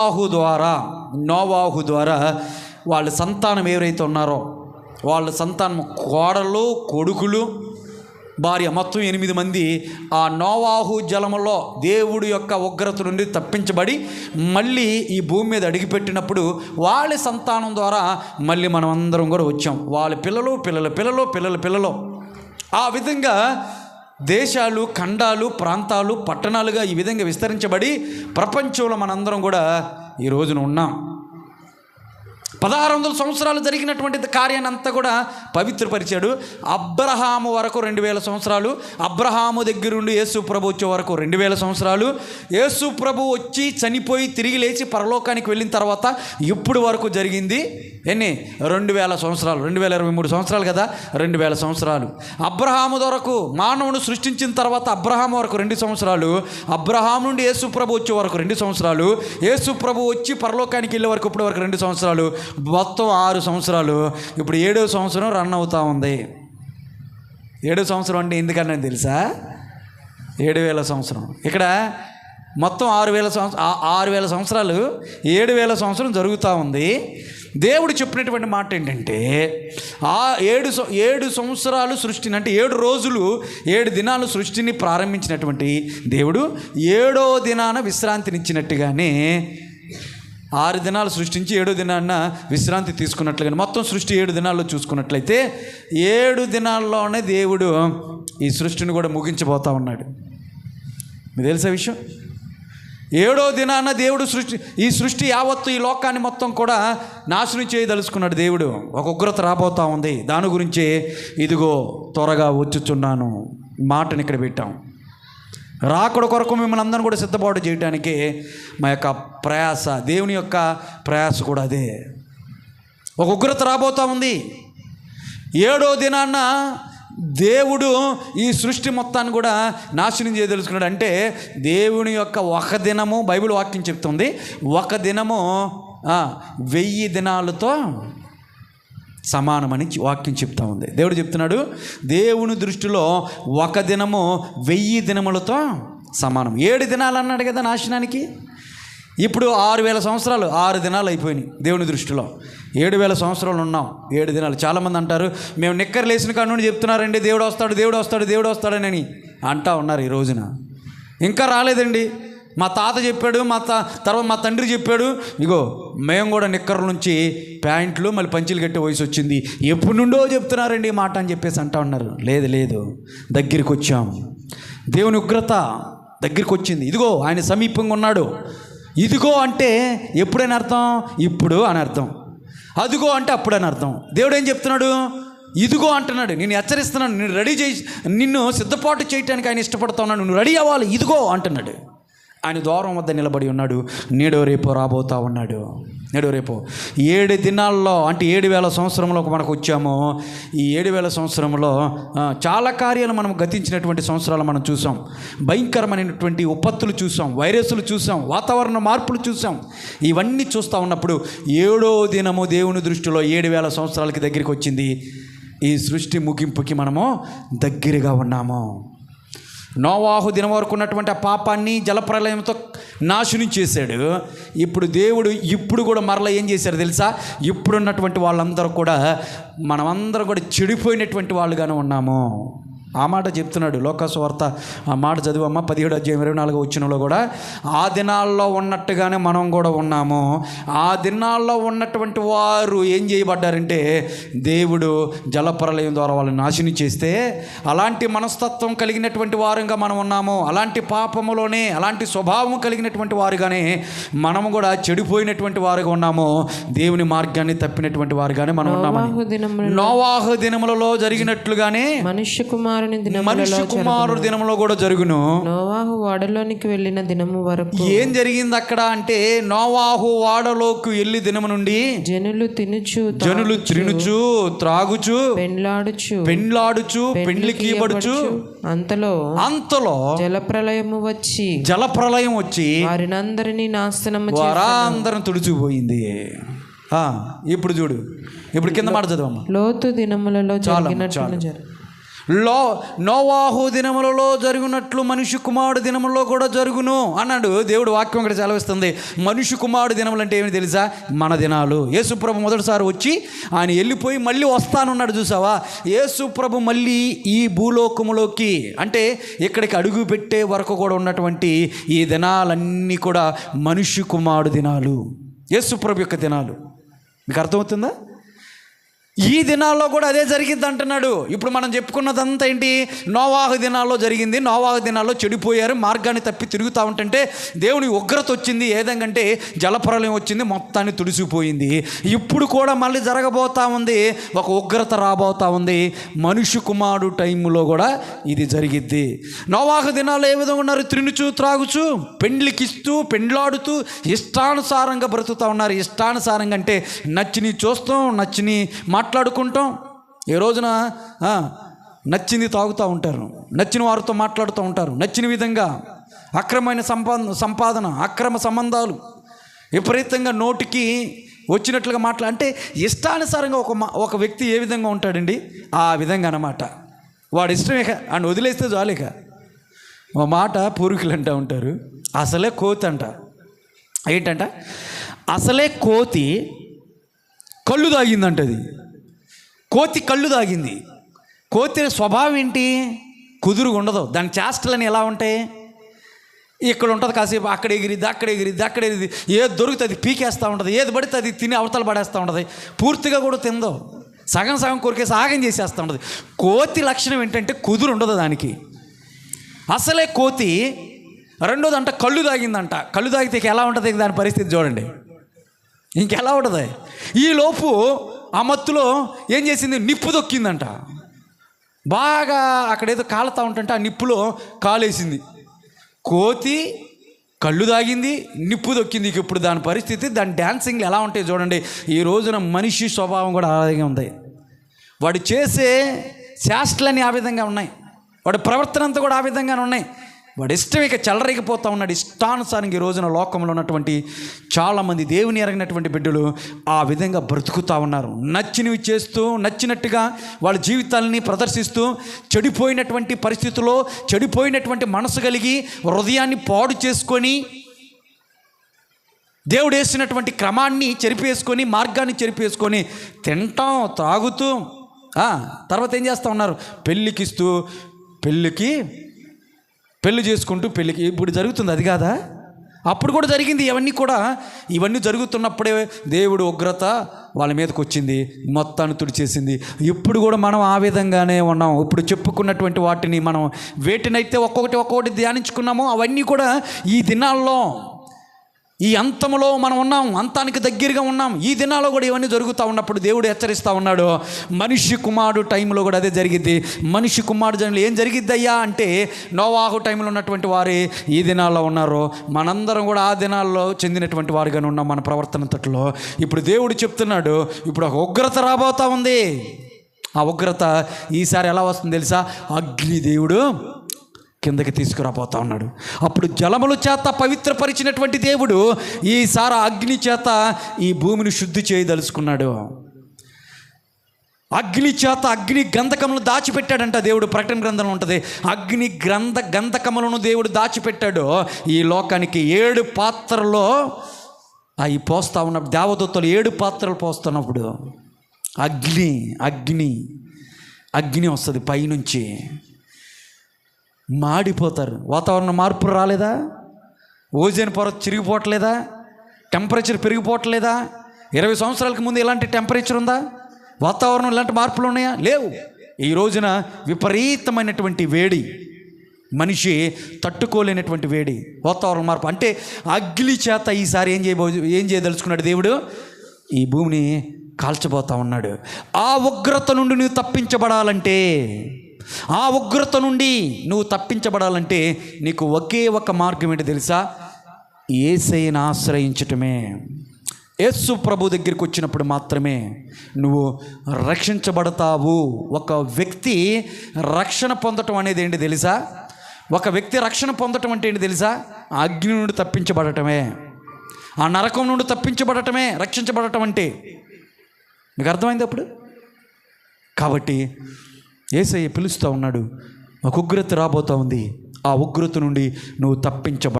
నోవాహు ద్వారా నోవాహు ద్వారా వాళ్ళ సంతానం ఎవరైతే ఉన్నారో వాళ్ళ సంతానం కోడలు కొడుకులు భార్య మొత్తం ఎనిమిది మంది ఆ నోవాహు జలములో దేవుడి యొక్క ఉగ్రత నుండి తప్పించబడి మళ్ళీ ఈ భూమి మీద అడిగిపెట్టినప్పుడు వాళ్ళ సంతానం ద్వారా మళ్ళీ మనం అందరం కూడా వచ్చాం. వాళ్ళ పిల్లలు పిల్లల పిల్లలు పిల్లల పిల్లలు. ఆ విధంగా దేశాలు ఖండాలు ప్రాంతాలు పట్టణాలుగా ఈ విధంగా విస్తరించబడి ప్రపంచంలో మనందరం కూడా ఈ రోజున ఉన్నాం. పదహారు వందల సంవత్సరాలు జరిగినటువంటి కార్యాన్ని అంతా కూడా పవిత్రపరిచాడు. అబ్రహాము వరకు రెండు వేల సంవత్సరాలు అబ్రహాము దగ్గరుండి యేసు ప్రభు వచ్చే వరకు రెండు వేల సంవత్సరాలు. యేసు ప్రభు వచ్చి చనిపోయి తిరిగి లేచి పరలోకానికి వెళ్ళిన తర్వాత ఇప్పుడు వరకు జరిగింది ఎన్ని? రెండు వేల సంవత్సరాలు రెండు వేల ఇరవై మూడు సంవత్సరాలు కదా? రెండు వేల సంవత్సరాలు. అబ్రహాము వరకు మానవుడు సృష్టించిన తర్వాత అబ్రహాము వరకు రెండు సంవత్సరాలు అబ్రహాం నుండి యేసు ప్రభు వచ్చే వరకు రెండు సంవత్సరాలు యేసు ప్రభు వచ్చి పరలోకానికి వెళ్ళే వరకు ఇప్పటి వరకు రెండు సంవత్సరాలు. మొత్తం ఆరు సంవత్సరాలు. ఇప్పుడు ఏడో సంవత్సరం రన్ అవుతా ఉంది. ఏడో సంవత్సరం అంటే ఎందుకన్నా తెలుసా? ఏడు వేల సంవత్సరం. ఇక్కడ మొత్తం ఆరు వేల సంవత్సరం ఆరు వేల సంవత్సరాలు ఏడు వేల సంవత్సరం జరుగుతూ ఉంది. దేవుడు చెప్పినటువంటి మాట ఏంటంటే ఆ ఏడు ఏడు సంవత్సరాలు సృష్టిని అంటే ఏడు రోజులు ఏడు దినాలు సృష్టిని ప్రారంభించినటువంటి దేవుడు ఏడో దినాన విశ్రాంతినిచ్చినట్టుగానే ఆరు దినాలు సృష్టించి ఏడో దినాన్న విశ్రాంతి తీసుకున్నట్లుగా మొత్తం సృష్టి ఏడు దినాల్లో చూసుకున్నట్లయితే ఏడు దినాల్లోనే దేవుడు ఈ సృష్టిని కూడా ముగించబోతా ఉన్నాడు. మీకు తెలుసా విషయం? ఏడో దినాన దేవుడు సృష్టి ఈ సృష్టి యావత్తు ఈ లోకాన్ని మొత్తం కూడా నాశనం చేయదలుచుకున్నాడు దేవుడు. ఒక ఉగ్రత రాబోతా ఉంది. దాని గురించి ఇదిగో త్వరగా వచ్చుచున్నాను. మాటని ఇక్కడ పెట్టాం. రాకడ కొరకు మిమ్మల్ని అందరం కూడా సిద్ధపాటు చేయడానికి మా యొక్క ప్రయాస దేవుని యొక్క ప్రయాస కూడా అదే. ఒక ఉగ్రత రాబోతా ఉంది. ఏడో దినాన్న దేవుడు ఈ సృష్టి మొత్తాన్ని కూడా నాశనం చేయదలుచుకున్నాడు అంటే దేవుని యొక్క ఒక దినము బైబిల్ వాక్యం చెప్తుంది. ఒక దినము వెయ్యి దినాలతో సమానమని వాక్యం చెప్తా ఉంది. దేవుడు చెప్తున్నాడు దేవుని దృష్టిలో ఒక దినము వెయ్యి దినములతో సమానం. ఏడు దినాలు అన్నాడు కదా నాశనానికి? ఇప్పుడు ఆరు వేల సంవత్సరాలు ఆరు దినాలు అయిపోయినాయి దేవుని దృష్టిలో. ఏడు వేల సంవత్సరాలు ఉన్నాం ఏడు దినాలు. చాలామంది అంటారు మేము నిక్కర్ లేచిన కానుండి చెప్తున్నారండి దేవుడు వస్తాడు దేవుడు వస్తాడు దేవుడు వస్తాడని అంటా ఉన్నారు ఈ రోజున. ఇంకా రాలేదండి. మా తాత చెప్పాడు మా తా తర్వాత మా తండ్రి చెప్పాడు ఇగో మేము కూడా నిక్కర్ల నుంచి ప్యాంట్లు మళ్ళీ పంచీలు కట్టే వయసు వచ్చింది. ఎప్పుడు నుండో చెప్తున్నారండి మాట అని చెప్పేసి అంటా ఉన్నారు. లేదు లేదు దగ్గరికి వచ్చాం. దేవుని ఉగ్రత దగ్గరికి వచ్చింది. ఇదిగో ఆయన సమీపంగా ఉన్నాడు. ఇదిగో అంటే ఎప్పుడని అర్థం? ఇప్పుడు అని అర్థం. అదిగో అంటే అప్పుడు అని అర్థం. దేవుడు ఏం చెప్తున్నాడు? ఇదిగో అంటున్నాడు. నేను హెచ్చరిస్తున్నాను. నేను రెడీ చేసి నిన్ను సిద్ధపాటు చేయటానికి ఆయన ఇష్టపడుతున్నాను నువ్వు రెడీ అవ్వాలి. ఇదిగో అంటున్నాడు. ఆయన ద్వారం వద్ద నిలబడి ఉన్నాడు. నేడో రేపు రాబోతా ఉన్నాడు. నేడో రేపు. ఏడు దినాల్లో అంటే ఏడు వేల సంవత్సరంలో మనకు వచ్చాము. ఈ ఏడు వేల సంవత్సరంలో చాలా కార్యాలు మనం గతించినటువంటి సంవత్సరాలు మనం చూసాం. భయంకరమైనటువంటి ఉపత్తులు చూసాం. వైరస్లు చూసాం. వాతావరణ మార్పులు చూసాం. ఇవన్నీ చూస్తూ ఉన్నప్పుడు ఏడో దినము దేవుని దృష్టిలో ఏడు వేల సంవత్సరాలకి దగ్గరికి వచ్చింది. ఈ సృష్టి ముగింపుకి మనము దగ్గరగా ఉన్నాము. నోవాహు దినం వరకు ఉన్నటువంటి ఆ పాపాన్ని జలప్రలయంతో నాశనం చేశాడు. ఇప్పుడు దేవుడు ఇప్పుడు కూడా మరలా ఏం చేశాడు తెలుసా? ఇప్పుడున్నటువంటి వాళ్ళందరూ కూడా మనమందరం కూడా చెడిపోయినటువంటి వాళ్ళుగానే ఉన్నాము. ఆ మాట చెప్తున్నాడు లోకాసు వార్త. ఆ మాట చదివమ్మ పదిహేడు అధ్యాయం ఇరవై నాలుగు వచ్చినలో కూడా ఆ దినాల్లో ఉన్నట్టుగానే మనం కూడా ఉన్నాము. ఆ దినాల్లో ఉన్నటువంటి వారు ఏం చేయబడ్డారంటే దేవుడు జలప్రలయం ద్వారా వాళ్ళని నాశనం చేస్తే అలాంటి మనస్తత్వం కలిగినటువంటి వారుగా మనం ఉన్నాము. అలాంటి పాపములోనే అలాంటి స్వభావం కలిగినటువంటి వారుగానే మనము కూడా చెడిపోయినటువంటి వారుగా ఉన్నాము. దేవుని మార్గాన్ని తప్పినటువంటి వారుగానే మనం ఉన్నామని. నోవాహు దినములలో జరిగినట్లుగానే మనుష్య కుమారుని మనుష్య కుమారుడు దినంలో కూడా జరుగును. నోవాహు వాడలోనికి వెళ్ళిన దినము వరకు ఏం జరిగింది అక్కడ అంటే నోవాహు వాడలోకి వెళ్ళి దినము నుండి జనులు తినుచు జనులు త్రినుచు త్రాగుచు పెండ్లాడుచు పెండ్లాడుచు పెండ్లికి ఇవ్వడుచు. అంతలో అంతలో జలప్రలయము వచ్చి జలప్రలయం వచ్చి వారినందరినీ నాశనము చే- వారందరం తుడిచిపోయింది. ఆ, ఇప్పుడు చూడు. ఇప్పుడు కింద మాట చదవమ్మా. లోతు దినములలో జరిగినట్లు జరు లో నోవాహు దినములలో జరిగినట్లు మనిషి కుమారుడు దినములో కూడా జరుగును అన్నాడు. దేవుడు వాక్యం ఇక్కడ సెలవిస్తుంది. మనిషి కుమారుడు దినములు అంటే ఏమి తెలుసా? మన దినాలు. యేసుప్రభు మొదటిసారి వచ్చి ఆయన వెళ్ళిపోయి మళ్ళీ వస్తానున్నాడు చూసావా? యేసుప్రభు మళ్ళీ ఈ భూలోకములోకి అంటే ఇక్కడికి అడుగు పెట్టే వరకు కూడా ఉన్నటువంటి ఈ దినాలన్నీ కూడా మనిషి కుమారుడు దినాలు. యేసుప్రభు యొక్క దినాలు. మీకు అర్థమవుతుందా? ఈ దినాల్లో కూడా అదే జరిగింది అంటున్నాడు. ఇప్పుడు మనం చెప్పుకున్నదంతా ఏంటి? నోవాహు దినాల్లో జరిగింది. నోవాహు దినాల్లో చెడిపోయారు. మార్గాన్ని తప్పి తిరుగుతూ ఉంటుంటే దేవుని ఉగ్రత వచ్చింది. ఏదంటే జలప్రలయం వచ్చింది. మొత్తాన్ని తుడిసిపోయింది. ఇప్పుడు కూడా మళ్ళీ జరగబోతా ఉంది. ఒక ఉగ్రత రాబోతా ఉంది. మనుషు కుమారుడు టైంలో కూడా ఇది జరిగిద్ది. నోవాహు దినాల్లో ఏ విధంగా ఉన్నారు? త్రినుచు త్రాగుచు పెండ్లికిస్తూ పెండ్లాడుతూ ఇష్టానుసారంగా బ్రతుకుతూ ఉన్నారు. ఇష్టానుసారంగా అంటే నచ్చిని చూస్తాం నచ్చిని మాట్లాడుకుంటాం. ఏ రోజున నచ్చింది తాగుతూ ఉంటారు. నచ్చిన వారితో మాట్లాడుతూ ఉంటారు. నచ్చిన విధంగా అక్రమమైన సంపాదన సంపాదన అక్రమ సంబంధాలు విపరీతంగా నోటికి వచ్చినట్లుగా మాట్లా అంటే ఇష్టానుసారంగా ఒక మా- ఒక వ్యక్తి ఏ విధంగా ఉంటాడండి? ఆ విధంగా అన్నమాట. వాడు ఇష్టమే అని వదిలేస్తే జాలిక ఓ మాట పూర్వీకులు అంటూ ఉంటారు. అసలే కోతి అంట. ఏంటంట? అసలే కోతి కళ్ళు తాగిందంట అది కోతి కళ్ళు తాగింది కోతి స్వభావం ఏంటి? కుదురుగా ఉండదు. దాని చేష్టలని ఎలా ఉంటాయి? ఇక్కడ ఉంటుంది కాసేపు అక్కడ ఎగిరిద్ది అక్కడ ఎగిరిద్ది అక్కడ ఎగిరిద్ది. ఏది దొరుకుతుంది పీకేస్తూ ఉంటుంది. ఏది పడితే అది తిని అవతల పడేస్తూ ఉంటుంది. పూర్తిగా కూడా తిందో. సగం సగం కొరికేసి ఆగం చేసేస్తూ ఉంటుంది. కోతి లక్షణం ఏంటంటే కుదురు ఉండదు దానికి. అసలే కోతి రెండోది అంట కళ్ళు తాగిందంట కళ్ళు తాగితే ఇక ఎలా ఉంటుంది? దాని పరిస్థితి చూడండి. ఇంకెలా ఉంటుంది? ఈ లోపు ఆ మత్తులో ఏం చేసింది? నిప్పు దొక్కిందంట బాగా అక్కడేదో కాలుతా ఉంటుంటే ఆ నిప్పులో కాలేసింది. కోతి కళ్ళు తాగింది నిప్పు దొక్కింది ఇక ఇప్పుడు దాని పరిస్థితి దాని డ్యాన్సింగ్లు ఎలా ఉంటాయి చూడండి. ఈ రోజున మనిషి స్వభావం కూడా అలాగే ఉంది. వాడు చేసే శాస్త్రలన్నీ ఆ విధంగా ఉన్నాయి. వాడి ప్రవర్తన అంతా కూడా ఆ విధంగానే ఉన్నాయి. వాడు ఇష్టం ఇక చెలరేగిపోతా ఉన్నాడు. ఇష్టానుసారంగా ఈ రోజున లోకంలో ఉన్నటువంటి చాలామంది దేవుని ఎరగినటువంటి బిడ్డలు ఆ విధంగా బ్రతుకుతూ ఉన్నారు. నచ్చినవి చేస్తూ నచ్చినట్టుగా వాళ్ళ జీవితాలని ప్రదర్శిస్తూ చెడిపోయినటువంటి పరిస్థితుల్లో చెడిపోయినటువంటి మనసు కలిగి హృదయాన్ని పాడు చేసుకొని దేవుడు వేసినటువంటి క్రమాన్ని చెరిపేసుకొని మార్గాన్ని చెరిపేసుకొని తింటాం తాగుతూ తర్వాత ఏం చేస్తూ ఉన్నారు? పెళ్ళికిస్తూ పెళ్ళికి పెళ్ళి చేసుకుంటూ పెళ్ళికి ఇప్పుడు జరుగుతుంది అది కాదా? అప్పుడు కూడా జరిగింది ఇవన్నీ కూడా. ఇవన్నీ జరుగుతున్నప్పుడే దేవుడు ఉగ్రత వాళ్ళ మీదకి వచ్చింది మొత్తాన్ని తుడిచేసింది. ఇప్పుడు కూడా మనం ఆ విధంగానే ఉన్నాం. ఇప్పుడు చెప్పుకున్నటువంటి వాటిని మనం వేటినైతే ఒక్కొక్కటి ఒక్కొక్కటి ధ్యానించుకున్నామో అవన్నీ కూడా ఈ దినాల్లో ఈ అంతములో మనం ఉన్నాం అంతానికి దగ్గరగా ఉన్నాం. ఈ దినాల్లో కూడా ఇవన్నీ జరుగుతూ ఉన్నప్పుడు దేవుడు హెచ్చరిస్తూ ఉన్నాడు మనిషి కుమారుడు టైంలో కూడా అదే జరిగిద్ది. మనిషి కుమారుడు జనులు ఏం జరిగిద్ది అయ్యా అంటే నోవాహు టైంలో ఉన్నటువంటి వారే ఈ దినాల్లో ఉన్నారు. మనందరం కూడా ఆ దినాల్లో చెందినటువంటి వారుగానే ఉన్నాం మన ప్రవర్తన తట్లో ఇప్పుడు దేవుడు చెప్తున్నాడు ఇప్పుడు ఒక ఉగ్రత రాబోతా ఉంది. ఆ ఉగ్రత ఈసారి ఎలా వస్తుంది తెలుసా? అగ్ని దేవుడు కిందకి తీసుకురాబోతా ఉన్నాడు. అప్పుడు జలముల చేత పవిత్రపరిచినటువంటి దేవుడు ఈసారి అగ్ని చేత ఈ భూమిని శుద్ధి చేయదలుచుకున్నాడు. అగ్ని చేత అగ్ని గంధకములను దాచిపెట్టాడంట దేవుడు. ప్రకటన గ్రంథంలో ఉంటుంది. అగ్ని గ్రంథ గంధకములను దేవుడు దాచిపెట్టాడు. ఈ లోకానికి ఏడు పాత్రలో అవి పోస్తా ఉన్నప్పుడు దేవదూతలు ఏడు పాత్రలు పోస్తున్నప్పుడు అగ్ని అగ్ని అగ్ని వస్తుంది పైనుంచి. మాడిపోతారు. వాతావరణ మార్పు రాలేదా? ఓజోన్ పొర చిరిగిపోవట్లేదా? టెంపరేచర్ పెరిగిపోవట్లేదా? ఇరవై సంవత్సరాలకు ముందు ఇలాంటి టెంపరేచర్ ఉందా? వాతావరణం ఇలాంటి మార్పులు ఉన్నాయా? లేవు. ఈ రోజున విపరీతమైనటువంటి వేడి మనిషి తట్టుకోలేనటువంటి వేడి వాతావరణ మార్పు. అంటే అగ్ని చేత ఈసారి ఏం చేయబో ఏం చేయదలుచుకున్నాడు దేవుడు? ఈ భూమిని కాల్చబోతా ఉన్నాడు. ఆ ఉగ్రత నుండి నువ్వు తప్పించబడాలంటే ఆ ఉగ్రత నుండి నువ్వు తప్పించబడాలంటే నీకు ఒకే ఒక మార్గం ఏంటి తెలుసా? ఏసైని ఆశ్రయించటమే. యేసు ప్రభు దగ్గరికి వచ్చినప్పుడు మాత్రమే నువ్వు రక్షించబడతావు. ఒక వ్యక్తి రక్షణ పొందటం అనేది ఏంటి తెలుసా? ఒక వ్యక్తి రక్షణ పొందటం అంటే ఏంటి తెలుసా? ఆ అగ్ని నుండి తప్పించబడటమే. ఆ నరకం నుండి తప్పించబడటమే రక్షించబడటం అంటే. మీకు అర్థమైంది అప్పుడు? కాబట్టి ఏసయ్య పిలుస్తూ ఉన్నాడు. ఒక ఉగ్రత రాబోతా ఉంది. ఆ ఉగ్రత నుండి నువ్వు తప్పించబ